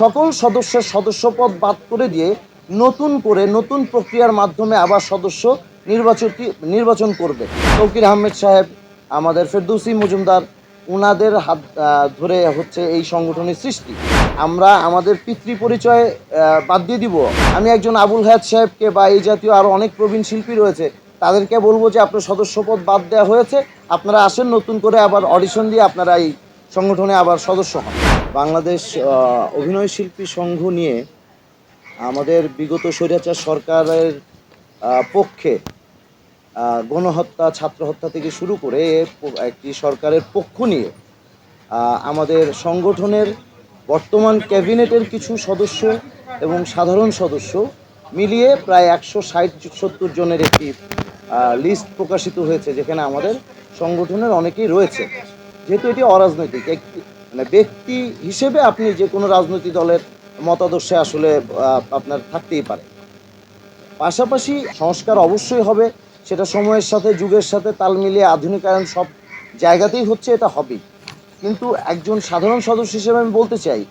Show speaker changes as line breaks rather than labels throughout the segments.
সকল সদস্যের সদস্যপদ বাদ করে দিয়ে নতুন করে নতুন প্রক্রিয়ার মাধ্যমে আবার সদস্য নির্বাচন নির্বাচন করবে। তৌকির আহমেদ সাহেব, আমাদের ফেরদৌসি মজুমদার ওনাদের হাত ধরে হচ্ছে এই সংগঠনের সৃষ্টি। আমরা আমাদের পিতৃ পরিচয় বাদ দিয়ে দিব। আমি একজন আবুল হায়াত সাহেবকে বা এই জাতীয় আরও অনেক প্রবীণ শিল্পী রয়েছে, তাদেরকে বলব যে আপনার সদস্যপদ বাদ দেওয়া হয়েছে। আপনারা আসেন নতুন করে আবার অডিশন দিয়ে আপনারা এই সংগঠনে আবার সদস্য হন। বাংলাদেশ অভিনয় শিল্পী সংঘ নিয়ে আমাদের বিগত স্বৈরাচার সরকারের পক্ষে গণহত্যা ছাত্র হত্যা থেকে শুরু করে একটি সরকারের পক্ষ নিয়ে আমাদের সংগঠনের বর্তমান ক্যাবিনেটের কিছু সদস্য এবং সাধারণ সদস্য মিলিয়ে প্রায় একশো ষাট সত্তর জনের একটি লিস্ট প্রকাশিত হয়েছে, যেখানে আমাদের সংগঠনের অনেকেই রয়েছে। যেহেতু এটি অরাজনৈতিক, একটি মানে ব্যক্তি হিসেবে আপনি যে কোনো রাজনৈতিক দলের মতাদর্শে আসলে আপনার থাকতেই পারে। পাশাপাশি সংস্কার অবশ্যই হবে, সেটা সময়ের সাথে, যুগের সাথে তাল মিলিয়ে আধুনিকায়ন সব জায়গাতেই হচ্ছে, এটা হবেই। কিন্তু একজন সাধারণ সদস্য হিসেবে আমি বলতে চাই,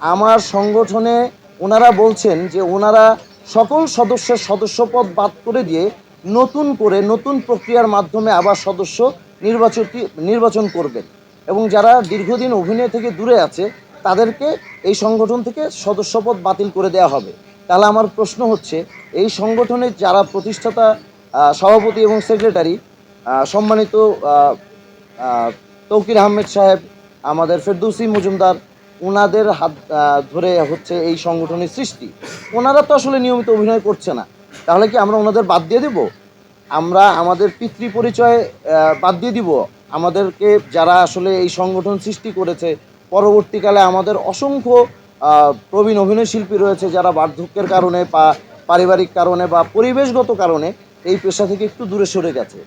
আমার সংগঠনে ওনারা বলছেন যে ওনারা সকল সদস্যের সদস্যপদ বাদ করে দিয়ে নতুন করে নতুন প্রক্রিয়ার মাধ্যমে আবার সদস্য নির্বাচন নির্বাচন করবেন। এবং যারা দীর্ঘদিন অভিনয় থেকে দূরে আছে, তাদেরকে এই সংগঠন থেকে সদস্যপদ বাতিল করে দেওয়া হবে। তাহলে আমার প্রশ্ন হচ্ছে, এই সংগঠনের যারা প্রতিষ্ঠাতা সভাপতি এবং সেক্রেটারি সম্মানিত তৌকির আহমেদ সাহেব, আমাদের ফেরদৌসি মজুমদার ওনাদের হাত ধরে হচ্ছে এই সংগঠনের সৃষ্টি। ওনারা তো আসলে নিয়মিত অভিনয় করছে না। তাহলে কি আমরা ওনাদের বাদ দিয়ে দেব? আমরা আমাদের পিতৃ পরিচয় বাদ দিয়ে দিব? আমাদেরকে যারা আসলে এই সংগঠন সৃষ্টি করেছে, পরবর্তীকালে আমাদের অসংখ্য প্রবীণ অভিনয় শিল্পী রয়েছে যারা বার্ধক্যের কারণে বা পারিবারিক কারণে বা পরিবেশগত কারণে এই পেশা থেকে একটু দূরে সরে গেছে।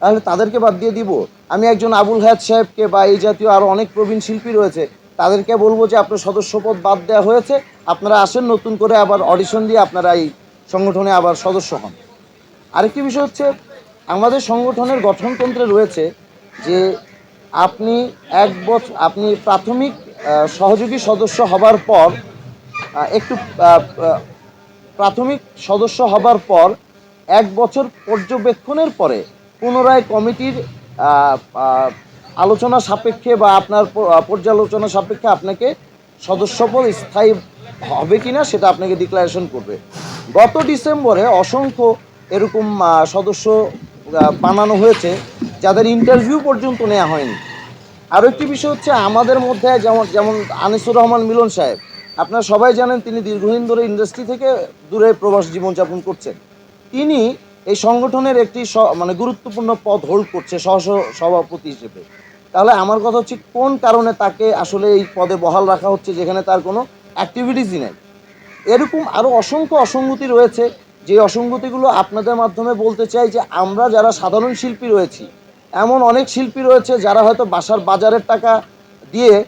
তাহলে তাদেরকে বাদ দিয়ে দিব। আমি একজন আবুল হায়াত সাহেবকে বা এই জাতীয় আরও অনেক প্রবীণ শিল্পী রয়েছে, তাদেরকে বলব যে আপনার সদস্যপদ বাদ দেওয়া হয়েছে, আপনারা আসেন নতুন করে আবার অডিশন দিয়ে আপনারা এই সংগঠনে আবার সদস্য হন। আরেকটি বিষয় হচ্ছে, আমাদের সংগঠনের গঠনতন্ত্রে রয়েছে যে আপনি এক বছর আপনি প্রাথমিক সহযোগী সদস্য হবার পর একটু প্রাথমিক সদস্য হবার পর এক বছর পর্যবেক্ষণের পরে পুনরায় কমিটির আলোচনা সাপেক্ষে বা আপনার পর্যালোচনা সাপেক্ষে আপনাকে সদস্যপদ স্থায়ী হবে কিনা সেটা আপনাকে ডিক্লারেশন করবে। গত ডিসেম্বরে অসংখ্য এরকম সদস্য বানানো হয়েছে। যাদের ইন্টারভিউ পর্যন্ত নেওয়া হয়নি। আরও একটি বিষয় হচ্ছে আমাদের মধ্যে যেমন যেমন আনিসুর রহমান মিলন সাহেব, আপনারা সবাই জানেন তিনি দীর্ঘদিন ধরে ইন্ডাস্ট্রি থেকে দূরে প্রবাস জীবনযাপন করছেন। তিনি এই সংগঠনের একটি মানে গুরুত্বপূর্ণ পদ হোল্ড করছে সহ, সভাপতি হিসেবে। তাহলে আমার কথা হচ্ছে কোন কারণে তাকে আসলে এই পদে বহাল রাখা হচ্ছে যেখানে তার কোনো অ্যাক্টিভিটিসই নেই? এরকম আরও অসংখ্য অসঙ্গতি রয়েছে। যে অসঙ্গতিগুলো আপনাদের মাধ্যমে বলতে চাই যে আমরা যারা সাধারণ শিল্পী রয়েছি এমন অনেক শিল্পী রয়েছে যারা হয়তো বাসার বাজারের টাকা দিয়ে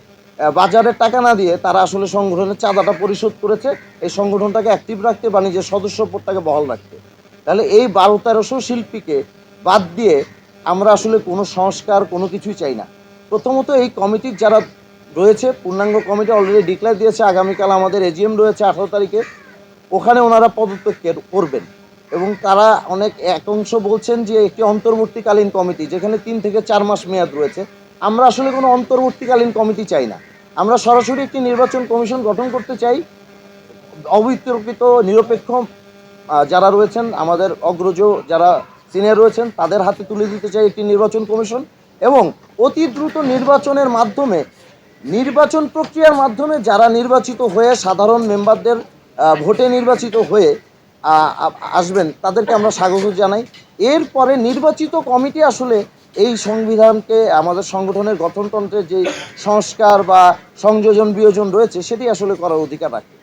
বাজারের টাকা না দিয়ে তারা আসলে সংগঠনের চাঁদাটা পরিশোধ করেছে। এই সংগঠনটাকে অ্যাক্টিভ রাখতে বা নিজের সদস্যপদটাকে বহাল রাখতে। তাহলে এই বারো তেরোশো শিল্পীকে বাদ দিয়ে আমরা আসলে কোনো সংস্কার, কোনো কিছুই চাই না। প্রথমত এই কমিটির যারা রয়েছে, পূর্ণাঙ্গ কমিটি অলরেডি ডিক্লেয়ার দিয়েছে, আগামীকাল আমাদের এজিএম রয়েছে আঠারো তারিখে। ওখানে ওনারা পদত্যাগ কের- করবেন। এবং তারা অনেক এক অংশ বলছেন যে একটি অন্তর্বর্তীকালীন কমিটি, যেখানে তিন থেকে চার মাস মেয়াদ রয়েছে। আমরা আসলে কোনো অন্তর্বর্তীকালীন কমিটি চাই না। আমরা সরাসরি একটি নির্বাচন কমিশন গঠন করতে চাই। অবিতর্কিত, নিরপেক্ষ যারা রয়েছেন, আমাদের অগ্রজ যারা সিনিয়র রয়েছেন, তাদের হাতে তুলে দিতে চাই একটি নির্বাচন কমিশন এবং অতি দ্রুত নির্বাচনের মাধ্যমে, নির্বাচন প্রক্রিয়ার মাধ্যমে যারা নির্বাচিত হয়ে সাধারণ মেম্বারদের ভোটে নির্বাচিত হয়ে আসবেন, তাদেরকে আমরা স্বাগত জানাই। এরপরে নির্বাচিত কমিটি আসলে এই সংবিধানকে, আমাদের সংগঠনের গঠনতন্ত্রের যে সংস্কার বা সংযোজন বিয়োজন রয়েছে, সেটি আসলে করার অধিকার রাখে।